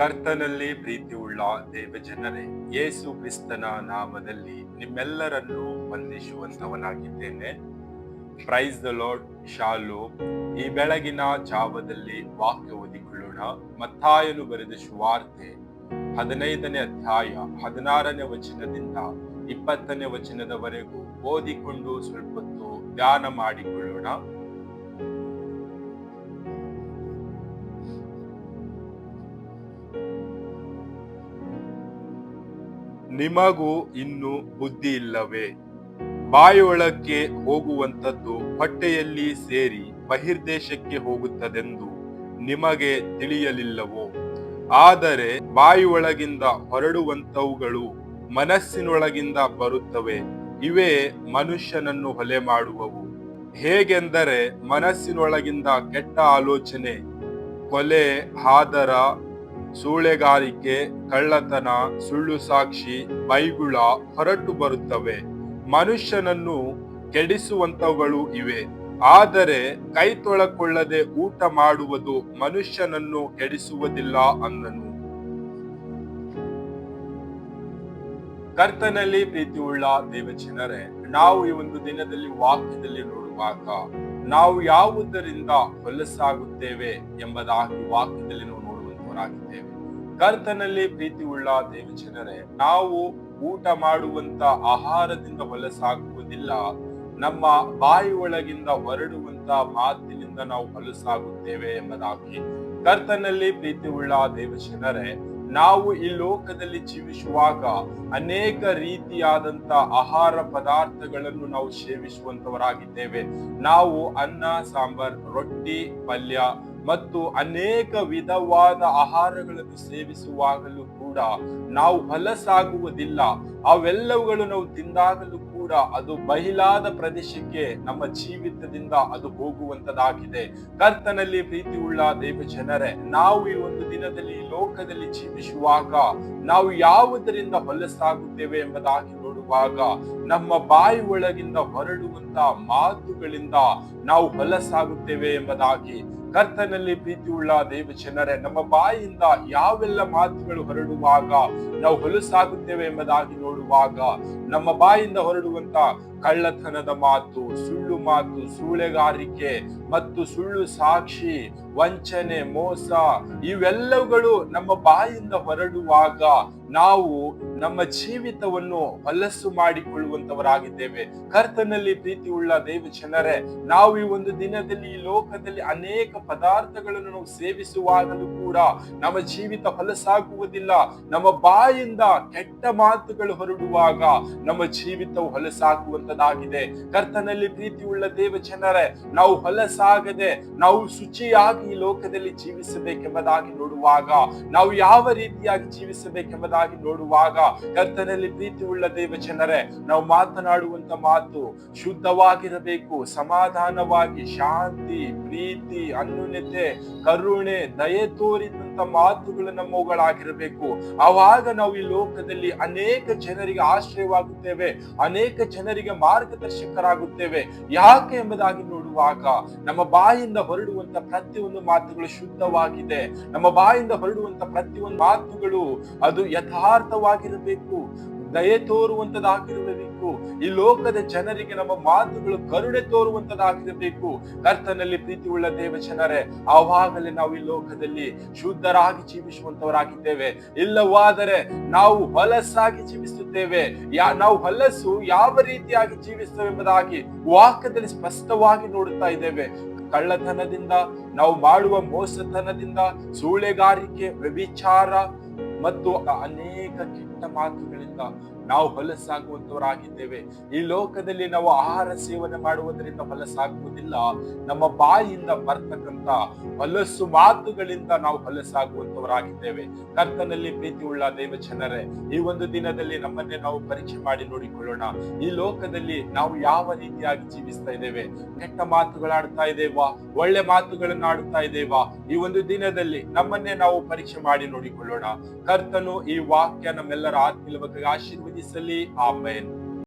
ಕರ್ತನಲ್ಲಿ ಪ್ರೀತಿಯುಳ್ಳ ದೇವ ಜನರೇ ಯೇಸು ಕ್ರಿಸ್ತನ ನಾಮದಲ್ಲಿ ನಿಮ್ಮೆಲ್ಲರನ್ನು ವಂದಿಸುವಂತವನಾಗಿದ್ದೇನೆ ಪ್ರೈಸ್ ದ ಲಾರ್ಡ್ ಶಾಲು. ಈ ಬೆಳಗಿನ ಜಾವದಲ್ಲಿ ವಾಕ್ಯ ಓದಿಕೊಳ್ಳೋಣ. ಮತ್ತಾಯನು ಬರೆದ ಸುವಾರ್ತೆ ಹದಿನೈದನೇ ಅಧ್ಯಾಯ ಹದಿನಾರನೇ ವಚನದಿಂದ ಇಪ್ಪತ್ತನೇ ವಚನದವರೆಗೂ ಓದಿಕೊಂಡು ಸ್ವಲ್ಪ ಹೊತ್ತು ಧ್ಯಾನ ಮಾಡಿಕೊಳ್ಳೋಣ. ನಿಮಗೂ ಇನ್ನು ಬುದ್ಧಿ ಇಲ್ಲವೇ? ಬಾಯಿಯೊಳಕ್ಕೆ ಹೋಗುವಂಥದ್ದು ಹೊಟ್ಟೆಯಲ್ಲಿ ಸೇರಿ ಬಹಿರ್ದೇಶಕ್ಕೆ ಹೋಗುತ್ತದೆಂದು ನಿಮಗೆ ತಿಳಿಯಲಿಲ್ಲವೋ? ಆದರೆ ಬಾಯಿಯೊಳಗಿಂದ ಹೊರಡುವಂತವುಗಳು ಮನಸ್ಸಿನೊಳಗಿಂದ ಬರುತ್ತವೆ, ಇವೇ ಮನುಷ್ಯನನ್ನು ಹೊಲೆ ಮಾಡುವವು. ಹೇಗೆಂದರೆ ಮನಸ್ಸಿನೊಳಗಿಂದ ಕೆಟ್ಟ ಆಲೋಚನೆ, ಕೊಲೆ, ಹಾದರ ಸೂಳೆಗಾರಿಕೆ, ಕಳ್ಳತನ, ಸುಳ್ಳು ಸಾಕ್ಷಿ, ಬೈಗುಳ ಹೊರಟು ಬರುತ್ತವೆ. ಮನುಷ್ಯನನ್ನು ಕೆಡಿಸುವಂತವುಗಳು ಇವೆ. ಆದರೆ ಕೈ ತೊಳಕೊಳ್ಳದೆ ಊಟ ಮಾಡುವುದು ಮನುಷ್ಯನನ್ನು ಕೆಡಿಸುವುದಿಲ್ಲ ಅಂದನು. ಕರ್ತನಲ್ಲಿ ಪ್ರೀತಿಯುಳ್ಳ ದೇವಚನರೇ ನಾವು ಈ ಒಂದು ದಿನದಲ್ಲಿ ವಾಕ್ಯದಲ್ಲಿ ನೋಡುವಾಗ ನಾವು ಯಾವುದರಿಂದ ಹೊಲಸಾಗುತ್ತೇವೆ ಎಂಬುದಾಗಿ ವಾಕ್ಯದಲ್ಲಿ ನಾವು ನೋಡುವಂತವರಾಗಿದ್ದೇವೆ ಕರ್ತನಲ್ಲಿ ಪ್ರೀತಿ ಉಳ್ಳ ದೇವಜನರೇ, ನಾವು ಊಟ ಮಾಡುವಂತ ಆಹಾರದಿಂದ ಹೊಲಸಾಗುವುದಿಲ್ಲ. ನಮ್ಮ ಬಾಯಿ ಒಳಗಿಂದ ಹೊರಡುವಂತ ಮಾತಿನಿಂದ ನಾವು ಹೊಲಸಾಗುತ್ತೇವೆ ಎಂಬುದಾಗಿ ಕರ್ತನಲ್ಲಿ ಪ್ರೀತಿ ಉಳ್ಳ ದೇವಜನರೇ, ನಾವು ಈ ಲೋಕದಲ್ಲಿ ಜೀವಿಸುವಾಗ ಅನೇಕ ರೀತಿಯಾದಂತ ಆಹಾರ ಪದಾರ್ಥಗಳನ್ನು ನಾವು ಸೇವಿಸುವಂತವರಾಗಿದ್ದೇವೆ. ನಾವು ಅನ್ನ, ಸಾಂಬಾರ್, ರೊಟ್ಟಿ, ಪಲ್ಯ ಮತ್ತು ಅನೇಕ ವಿಧವಾದ ಆಹಾರಗಳನ್ನು ಸೇವಿಸುವಾಗಲೂ ಕೂಡ ನಾವು ಹೊಲಸಾಗುವುದಿಲ್ಲ ಅವೆಲ್ಲವುಗಳು ನಾವು ತಿಂದಾಗಲೂ ಕೂಡ ಅದು ಬಹಿಲಾದ ಪ್ರದೇಶಕ್ಕೆ ನಮ್ಮ ಜೀವಿತದಿಂದ ಅದು ಹೋಗುವಂತದಾಗಿದೆ. ಕರ್ತನಲ್ಲಿ ಪ್ರೀತಿ ಉಳ್ಳ ದೇವ ಜನರೇ ನಾವು ಈ ಒಂದು ದಿನದಲ್ಲಿ ಲೋಕದಲ್ಲಿ ಜೀವಿಸುವಾಗ ನಾವು ಯಾವುದರಿಂದ ಹೊಲಸಾಗುತ್ತೇವೆ ಎಂಬುದಾಗಿ ನೋಡುವಾಗ ನಮ್ಮ ಬಾಯಿ ಒಳಗಿಂದ ಹೊರಡುವಂತ ಮಾತುಗಳಿಂದ ನಾವು ಹೊಲಸಾಗುತ್ತೇವೆ ಎಂಬುದಾಗಿ ಕರ್ತನಲ್ಲಿ ಪ್ರೀತಿ ಉಳ್ಳ ದೇವ ಜನರೇ, ನಮ್ಮ ಬಾಯಿಯಿಂದ ಯಾವೆಲ್ಲ ಮಾತುಗಳು ಹೊರಡುವಾಗ ನಾವು ಹೊಲಸಾಗುತ್ತೇವೆ ಎಂಬುದಾಗಿ ನೋಡುವಾಗ ನಮ್ಮ ಬಾಯಿಂದ ಹೊರಡುವಂತ ಕಳ್ಳತನದ ಮಾತು, ಸುಳ್ಳು ಮಾತು, ಸೂಳೆಗಾರಿಕೆ ಮತ್ತು ಸುಳ್ಳು ಸಾಕ್ಷಿ, ವಂಚನೆ, ಮೋಸ, ಇವೆಲ್ಲವುಗಳು ನಮ್ಮ ಬಾಯಿಂದ ಹೊರಡುವಾಗ ನಾವು ನಮ್ಮ ಜೀವಿತವನ್ನು ಹೊಲಸು ಮಾಡಿಕೊಳ್ಳುವಂತವರಾಗಿದ್ದೇವೆ. ಕರ್ತನಲ್ಲಿ ಪ್ರೀತಿ ಉಳ್ಳ ದೇವ ಜನರೇ, ನಾವು ಈ ಒಂದು ದಿನದಲ್ಲಿ ಈ ಲೋಕದಲ್ಲಿ ಅನೇಕ ಪದಾರ್ಥಗಳನ್ನು ನಾವು ಸೇವಿಸುವಾಗಲೂ ಕೂಡ ನಮ್ಮ ಜೀವಿತ ಹೊಲಸಾಗುವುದಿಲ್ಲ. ನಮ್ಮ ಬಾಯಿಂದ ಕೆಟ್ಟ ಮಾತುಗಳು ಹೊರಡುವಾಗ ನಮ್ಮ ಜೀವಿತವು ಹೊಲಸಾಗುವಂತದಾಗಿದೆ. ಕರ್ತನಲ್ಲಿ ಪ್ರೀತಿ ಉಳ್ಳ ದೇವ ಜನರೇ, ನಾವು ಹೊಲಸಾಗದೆ ನಾವು ಶುಚಿಯಾಗಿ ಈ ಲೋಕದಲ್ಲಿ ಜೀವಿಸಬೇಕೆಂಬುದಾಗಿ ನೋಡುವಾಗ ನಾವು ಯಾವ ರೀತಿಯಾಗಿ ಜೀವಿಸಬೇಕೆಂಬುದಾಗಿ ನೋಡುವಾಗ ಕರ್ತನಲ್ಲಿ ಪ್ರೀತಿ ಉಳ್ಳ ದೇವ ಜನರೇ ನಾವು ಮಾತನಾಡುವಂತ ಮಾತು ಶುದ್ಧವಾಗಿರಬೇಕು. ಸಮಾಧಾನವಾಗಿ ಶಾಂತಿ, ಪ್ರೀತಿ, ಅನ್ಯೂನ್ಯತೆ, ಕರುಣೆ, ದಯೆ ತೋರಿದಂತ ಮಾತುಗಳು ನಮ್ಮವುಗಳಾಗಿರಬೇಕು. ಆವಾಗ ನಾವು ಈ ಲೋಕದಲ್ಲಿ ಅನೇಕ ಜನರಿಗೆ ಆಶ್ರಯವಾಗುತ್ತೇವೆ, ಅನೇಕ ಜನರಿಗೆ ಮಾರ್ಗದರ್ಶಕರಾಗುತ್ತೇವೆ. ಯಾಕೆ ಎಂಬುದಾಗಿ ನೋಡುವಾಗ ನಮ್ಮ ಬಾಯಿಂದ ಹೊರಡುವಂತ ಪ್ರತಿಯೊಂದು ಮಾತುಗಳು ಶುದ್ಧವಾಗಿದೆ. ನಮ್ಮ ಬಾಯಿಂದ ಹೊರಡುವಂತ ಪ್ರತಿಯೊಂದು ಮಾತುಗಳು ಅದು ಯಥಾರ್ಥವಾಗಿರಬೇಕು. ದಯೆ ತೋರುವಂತದಾಗಿರಬೇಕು ಈ ಲೋಕದ ಜನರಿಗೆ ನಮ್ಮ ಮಾತುಗಳು ಕರುಣೆ ತೋರುವಂತದಾಗಿರಬೇಕು ಕರ್ತನಲ್ಲಿ ಪ್ರೀತಿ ಉಳ್ಳ ದೇವ ಜನರೇ ಆವಾಗಲೇ ನಾವು ಈ ಲೋಕದಲ್ಲಿ ಶುದ್ಧರಾಗಿ ಜೀವಿಸುವಂತವರಾಗಿದ್ದೇವೆ. ಇಲ್ಲವಾದರೆ ನಾವು ಹೊಲಸಾಗಿ ಜೀವಿಸುತ್ತೇವೆ. ಯಾ, ನಾವು ಹೊಲಸು ಯಾವ ರೀತಿಯಾಗಿ ಜೀವಿಸ್ತೇವೆ ಎಂಬುದಾಗಿ ವಾಕ್ಯದಲ್ಲಿ ಸ್ಪಷ್ಟವಾಗಿ ನೋಡುತ್ತಾ ಇದ್ದೇವೆ. ಕಳ್ಳತನದಿಂದ, ನಾವು ಮಾಡುವ ಮೋಸತನದಿಂದ, ಸೂಳೆಗಾರಿಕೆ, ವ್ಯಭಿಚಾರ ಮತ್ತು ಅನೇಕ ಕೆಟ್ಟ ಮಾತುಗಳಿಂದ ನಾವು ಹೊಲಸಾಗುವಂತವರಾಗಿದ್ದೇವೆ ಈ ಲೋಕದಲ್ಲಿ ನಾವು ಆಹಾರ ಸೇವನೆ ಮಾಡುವುದರಿಂದ ಹೊಲಸಾಗುವುದಿಲ್ಲ ನಮ್ಮ ಬಾಯಿಯಿಂದ ಬರ್ತಕ್ಕಂತ ಹೊಲಸು ಮಾತುಗಳಿಂದ ನಾವು ಹೊಲಸಾಗುವಂತವರಾಗಿದ್ದೇವೆ ಕರ್ತನಲ್ಲಿ ಪ್ರೀತಿ ಉಳ್ಳ ದೈವ ಜನರೇ ಈ ಒಂದು ದಿನದಲ್ಲಿ ನಮ್ಮನ್ನೇ ನಾವು ಪರೀಕ್ಷೆ ಮಾಡಿ ನೋಡಿಕೊಳ್ಳೋಣ. ಈ ಲೋಕದಲ್ಲಿ ನಾವು ಯಾವ ರೀತಿಯಾಗಿ ಜೀವಿಸ್ತಾ ಇದ್ದೇವೆ? ಕೆಟ್ಟ ಮಾತುಗಳಾಡ್ತಾ ಇದ್ದೇವಾ? ಒಳ್ಳೆ ಮಾತುಗಳನ್ನು ಆಡುತ್ತಾ ಇದ್ದೇವಾ? ಈ ಒಂದು ದಿನದಲ್ಲಿ ನಮ್ಮನ್ನೇ ನಾವು ಪರೀಕ್ಷೆ ಮಾಡಿ ನೋಡಿಕೊಳ್ಳೋಣ. ಕರ್ತನು ಈ ವಾಕ್ಯ ನಮ್ಮೆಲ್ಲರ ಆತ್ಮೀಯ ಬಗ್ಗೆ easily. Amen.